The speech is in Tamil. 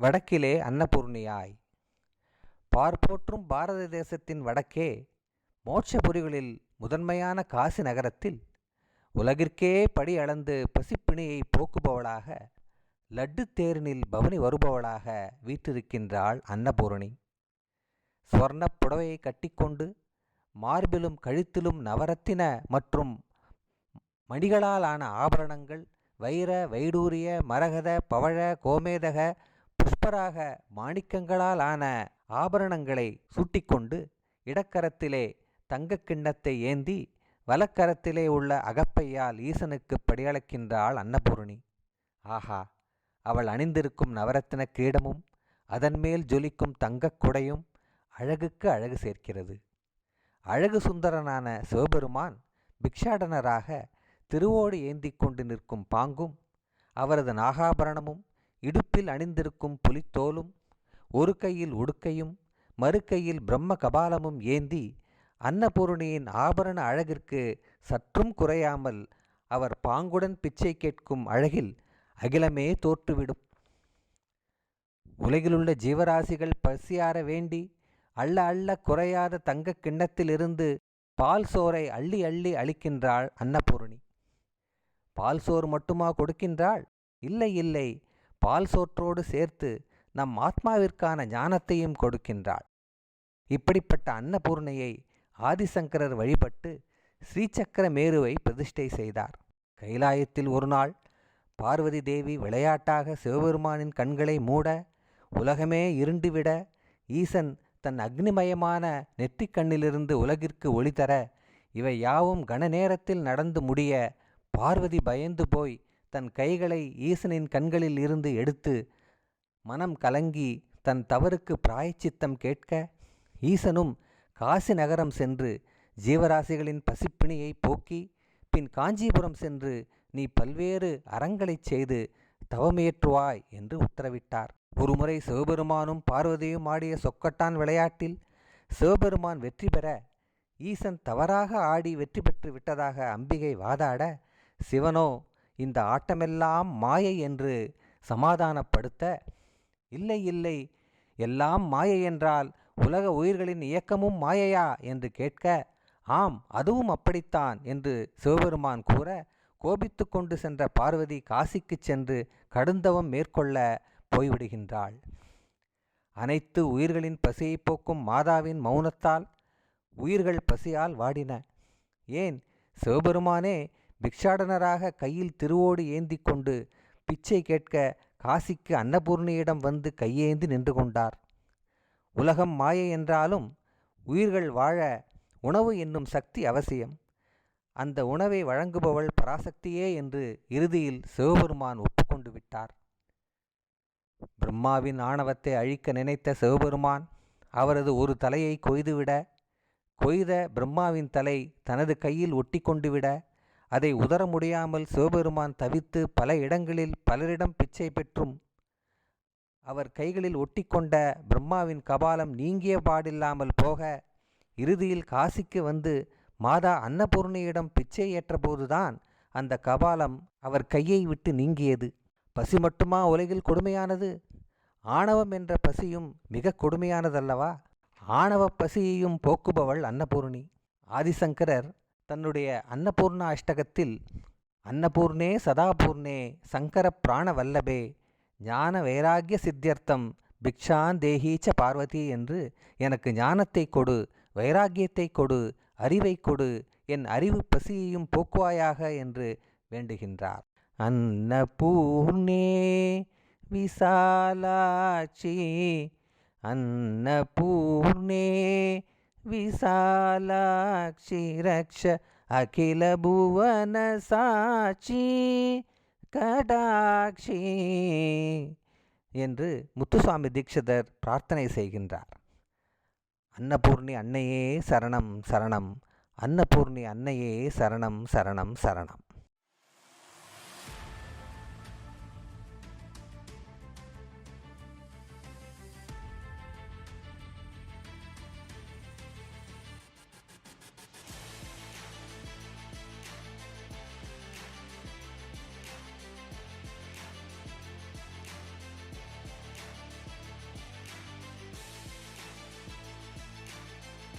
வடக்கிலே அன்னபூர்ணியாய். பார்ப்போற்றும் பாரத தேசத்தின் வடக்கே மோட்சபுரிகளில் முதன்மையான காசி நகரத்தில் உலகிற்கே படி அளந்து பசிப்பிணியை போக்குபவளாக லட்டு தேரினில் பவனி வருபவளாக வீற்றிருக்கின்றாள் அன்னபூரணி. சுவர்ணப் புடவையை கட்டிக்கொண்டு மார்பிலும் கழுத்திலும் நவரத்தின மற்றும் மணிகளாலான ஆபரணங்கள் வைர வைடூரிய மரகத பவழ கோமேதக புஷ்பராக மாணிக்கங்களால் ஆன ஆபரணங்களை சூட்டிக்கொண்டு இடக்கரத்திலே தங்கக் கிண்ணத்தை ஏந்தி வலக்கரத்திலே உள்ள அகப்பையால் ஈசனுக்கு படியளக்கின்றாள் அன்னபூரணி. ஆஹா அவள் அணிந்திருக்கும் நவரத்தின கிரீடமும் அதன்மேல் ஜொலிக்கும் தங்கக் குடையும் அழகுக்கு அழகு சேர்க்கிறது. அழகு சுந்தரனான சிவபெருமான் பிக்ஷாடனராக திருவோடு ஏந்தி கொண்டு நிற்கும் பாங்கும் அவரது நாகாபரணமும் இடுப்பில் அணிந்திருக்கும் புலித்தோலும் ஒரு கையில் உடுக்கையும் மறுக்கையில் பிரம்ம கபாலமும் ஏந்தி அன்னபூரணியின் ஆபரண அழகிற்கு சற்றும் குறையாமல் அவர் பாங்குடன் பிச்சை கேட்கும் அழகில் அகிலமே தோற்றுவிடும். உலகிலுள்ள ஜீவராசிகள் பசியார வேண்டி அள்ள அள்ள குறையாத தங்கக் கிண்ணத்திலிருந்து பால் சோரை அள்ளி அள்ளி அளிக்கின்றாள் அன்னபூரணி. பால் சோறு மட்டுமா கொடுக்கின்றாள்? இல்லை இல்லை. பால் சோற்றோடு சேர்த்து நம் ஆத்மாவிற்கான ஞானத்தையும் கொடுக்கின்றாள் இப்படிப்பட்ட அன்னபூர்ணையை ஆதிசங்கரர் வழிபட்டு ஸ்ரீசக்கர மேருவை பிரதிஷ்டை செய்தார். கைலாயத்தில் ஒரு நாள் பார்வதி தேவி விளையாட்டாக சிவபெருமானின் கண்களை மூட உலகமே இருண்டுவிட ஈசன் தன் அக்னிமயமான நெற்றிக் கண்ணிலிருந்து உலகிற்கு ஒளி தர இவை யாவும் கன நேரத்தில் நடந்து முடிய பார்வதி பயந்து போய் தன் கைகளை ஈசனின் கண்களில் இருந்து எடுத்து மனம் கலங்கி தன் தவறுக்கு பிராயச்சித்தம் கேட்க ஈசனும் காசி நகரம் சென்று ஜீவராசிகளின் பசிப்பிணியை போக்கி பின் காஞ்சிபுரம் சென்று நீ பல்வேறு அறங்களைச் செய்து தவமேற்றுவாய் என்று உத்தரவிட்டார். ஒருமுறை சிவபெருமானும் பார்வதியும் ஆடிய சொக்கட்டான் விளையாட்டில் சிவபெருமான் வெற்றி பெற ஈசன் தவறாக ஆடி வெற்றி பெற்று விட்டதாக அம்பிகை வாதாட சிவனோ இந்த ஆட்டமெல்லாம் மாயை என்று சமாதானப்படுத்த இல்லை இல்லை. எல்லாம் மாயை என்றால் உலக உயிர்களின் இயக்கமும் மாயையா என்று கேட்க ஆம் அதுவும் அப்படித்தான் என்று சிவபெருமான் கூற கோபித்து கொண்டு சென்ற பார்வதி காசிக்குச் சென்று கடுந்தவம் மேற்கொள்ள போய்விடுகின்றாள். அனைத்து உயிர்களின் பசியை போக்கும் மாதாவின் மௌனத்தால் உயிர்கள் பசியால் வாடின. ஏன்? சிவபெருமானே பிக்ஷாடனராக கையில் திருவோடு ஏந்தி கொண்டு பிச்சை கேட்க காசிக்கு அன்னபூர்ணியிடம் வந்து கையேந்தி நின்று கொண்டார். உலகம் மாயை என்றாலும் உயிர்கள் வாழ உணவு என்னும் சக்தி அவசியம். அந்த உணவை வழங்குபவள் பராசக்தியே என்று இறுதியில் சிவபெருமான் ஒப்புக்கொண்டு விட்டார். பிரம்மாவின் ஆணவத்தை அழிக்க நினைத்த சிவபெருமான் அவரது ஒரு தலையை கொய்துவிட கொய்த பிரம்மாவின் தலை தனது கையில் ஒட்டி கொண்டு விட அதை உதர முடியாமல் சிவபெருமான் தவித்து பல இடங்களில் பலரிடம் பிச்சை பெற்றும். அவர் கைகளில் ஒட்டிக்கொண்ட பிரம்மாவின் கபாலம் நீங்கிய பாடில்லாமல் போக இறுதியில் காசிக்கு வந்து மாதா அன்னபூர்ணியிடம் பிச்சை ஏற்றபோதுதான் அந்த கபாலம் அவர் கையை விட்டு நீங்கியது. பசி மட்டுமா உலகில் கொடுமையானது? ஆணவம் என்ற பசியும் மிக கொடுமையானதல்லவா? ஆணவ பசியையும் போக்குபவள் அன்னபூர்ணி. ஆதிசங்கரர் தன்னுடைய அன்னபூர்ணா அஷ்டகத்தில் அன்னபூர்ணே சதாபூர்ணே சங்கர பிராண வல்லபே ஞான வைராகிய சித்தியர்த்தம் பிக்ஷான் தேகீச்ச பார்வதி என்று எனக்கு ஞானத்தை கொடு வைராகியத்தை கொடு அறிவை கொடு என் அறிவு பசியையும் போக்குவாயாக என்று வேண்டுகின்றார். அன்னபூர்ணே விசாலாட்சி அன்னபூர்ணே விசாலாட்சி ரக்ஷ அகில புவன சாட்சி கடாட்சி என்று முத்துசுவாமி தீட்சிதர் பிரார்த்தனை செய்கின்றார். அன்னபூர்ணி அன்னையே சரணம் சரணம் அன்னபூர்ணி அன்னையே சரணம் சரணம் சரணம்.